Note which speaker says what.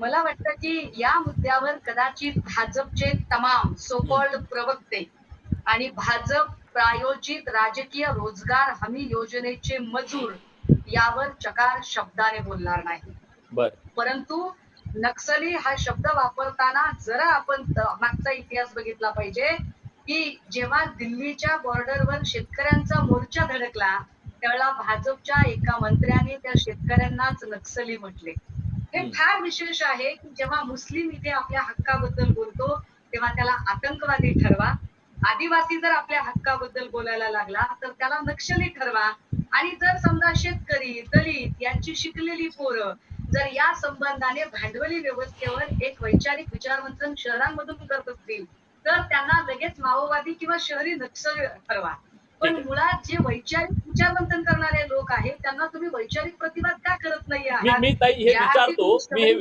Speaker 1: मला वाटतं की या मुद्द्यावर कदाचित भाजपचे तमाम सोकॉल्ड प्रवक्ते आणि भाजप प्रायोजित राजकीय रोजगार हमी योजनेचे मजूर यावर चकार शब्दाने बोलणार नाही. परंतु नक्सली हा शब्द वापरताना जरा आपण मागचा इतिहास बघितला पाहिजे की जेव्हा दिल्लीच्या बॉर्डरवर शेतकऱ्यांचा मोर्चा धडकला त्यावेळेला भाजपच्या एका मंत्र्याने त्या शेतकऱ्यांनाच नक्सली म्हटले. हे. फार विशेष आहे की जेव्हा मुस्लिम इथे आपल्या हक्काबद्दल बोलतो तेव्हा त्याला आतंकवादी ठरवा. आदिवासी जर आपल्या हक्काबद्दल बोलायला लागला तर त्याला नक्षली ठरवा. आणि जर समजा शेतकरी दलित यांची शिकलेली पोरं जर या संबंधाने भांडवली व्यवस्थेवर एक वैचारिक विचारमंथन शहरांमधून करत असतील तर त्यांना लगेच माओवादी किंवा शहरी नक्षल ठरवा. पण. मुळात जे वैचारिक विचारमंथन करणारे लोक आहेत त्यांना तुम्ही वैचारिक प्रतिवाद का करत नाही
Speaker 2: मी ताई हे विचारतो हे